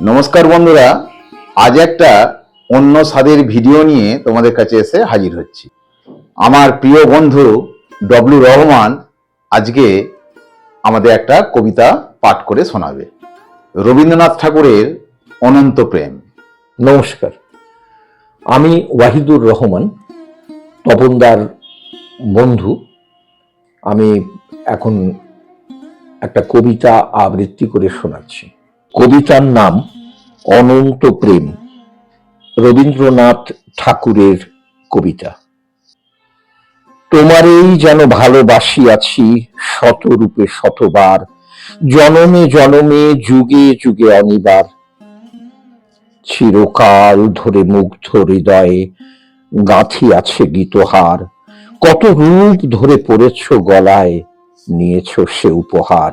নমস্কার বন্ধুরা, আজ একটা অন্য স্বাদের ভিডিও নিয়ে তোমাদের কাছে এসে হাজির হচ্ছি। আমার প্রিয় বন্ধু ডব্লু রহমান আজকে আমাদের একটা কবিতা পাঠ করে শোনাবে। রবীন্দ্রনাথ ঠাকুরের অনন্ত প্রেম। নমস্কার। আমি ওয়াহিদুর রহমান, তপনদার বন্ধু। আমি এখন একটা কবিতা আবৃত্তি করে শোনাচ্ছি। কবিতার নাম অনন্ত প্রেম, রবীন্দ্রনাথ ঠাকুরের কবিতা। তোমারেই যেন ভালোবাসি আছি শতরূপে শতবার, জনমে জনমে, যুগে যুগে অনিবার। চিরকাল ধরে মুগ্ধ হৃদয়ে গাঁথি আছে গীতহার, কত রূপ ধরে পড়েছ গলায়, নিয়েছ সে উপহার।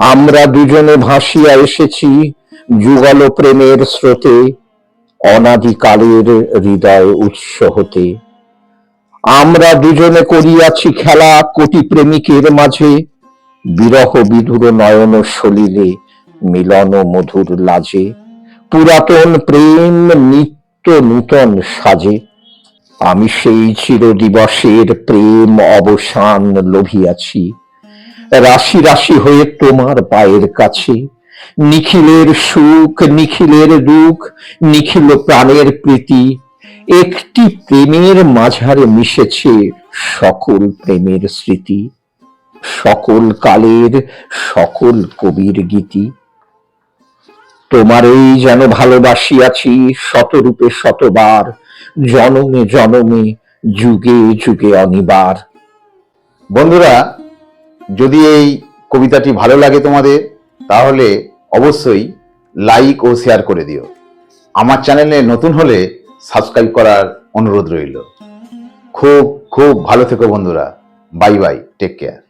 আমরা দুজনে ভাসিয়া এসেছি যুগল প্রেমের স্রোতে, অনাদিকালের হৃদয় উৎস হতে। আমরা দুজনে করিয়াছি খেলা কোটি প্রেমিকের মাঝে, বিরহ বিধুর নয়ন সলিলে, মিলন মধুর লাজে, পুরাতন প্রেম নিত্য নূতন সাজে। আমি সেই চির দিবসের প্রেম অবসান লোভিয়াছি। রাশি রাশি হয়ে তোমার পায়ের কাছে। নিখিলের সুখ, নিখিলের দুঃখ, নিখিল প্রাণের প্রীতি, একটি প্রেমের মাঝারে মিশেছে সকল প্রেমের স্মৃতি, সকল কালের, সকল কবির গীতি। তোমারই যেন ভালোবাসিয়াছি শতরূপে শতবার, জনমে জনমে, যুগে যুগে অনিবার। বন্ধুরা যদি এই কবিতাটি ভালো লাগে তোমাদের, তাহলে অবশ্যই লাইক ও শেয়ার করে দিও। আমার চ্যানেলে নতুন হলে সাবস্ক্রাইব করার অনুরোধ রইল। খুব খুব ভালো থেকো বন্ধুরা। Bye bye take care